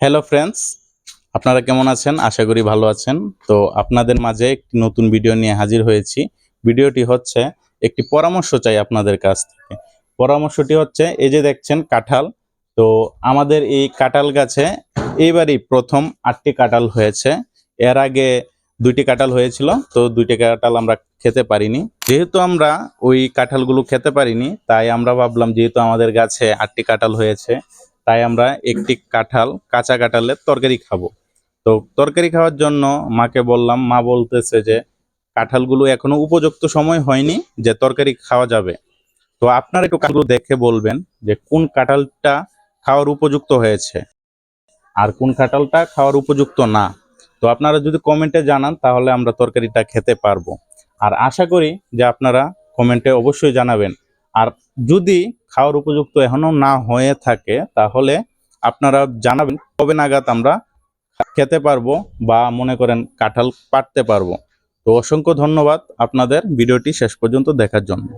Hello friends আপনারা কেমন আছেন? আশা করি ভালো আছেন। তো আপনাদের মাঝে একটি নতুন ভিডিও নিয়ে হাজির হয়েছি। ভিডিওটি হচ্ছে একটি পরামর্শ চাই আপনাদের কাছ থেকে। পরামর্শটি হচ্ছে, এই যে দেখছেন কাঁঠাল, তো আমাদের এই কাঁঠাল গাছে এইবারই প্রথম আটটি কাঁঠাল হয়েছে। এর আগে দুইটি কাঁঠাল হয়েছিল, তো দুইটি কাঁঠাল আমরা খেতে পারিনি। যেহেতু আমরা ওই কাঁঠালগুলো খেতে পারিনি, তাই আমরা ভাবলাম, যেহেতু আমাদের গাছে আটটি কাঁঠাল হয়েছে তাই আমরা একটি কাঁঠাল কাঁচা কাঁঠালের তরকারি খাব। তো তরকারি খাওয়ার জন্য মাকে বললাম, মা বলতেছে যে কাঁঠালগুলো এখনও উপযুক্ত সময় হয়নি যে তরকারি খাওয়া যাবে। তো আপনারা একটু কাঁঠালগুলো দেখে বলবেন যে কোন কাঁঠালটা খাওয়ার উপযুক্ত হয়েছে আর কোন কাঁঠালটা খাওয়ার উপযুক্ত না। তো আপনারা যদি কমেন্টে জানান, তাহলে আমরা তরকারিটা খেতে পারব। আর আশা করি যে আপনারা কমেন্টে অবশ্যই জানাবেন। আর যদি খাওয়ার উপযুক্ত এখনও না হয়ে থাকে, তাহলে আপনারা জানাবেন কবে নাগাদ আমরা খেতে পারব বা মনে করেন কাঁঠাল পাটতে পারব। তো অসংখ্য ধন্যবাদ আপনাদের ভিডিওটি শেষ পর্যন্ত দেখার জন্য।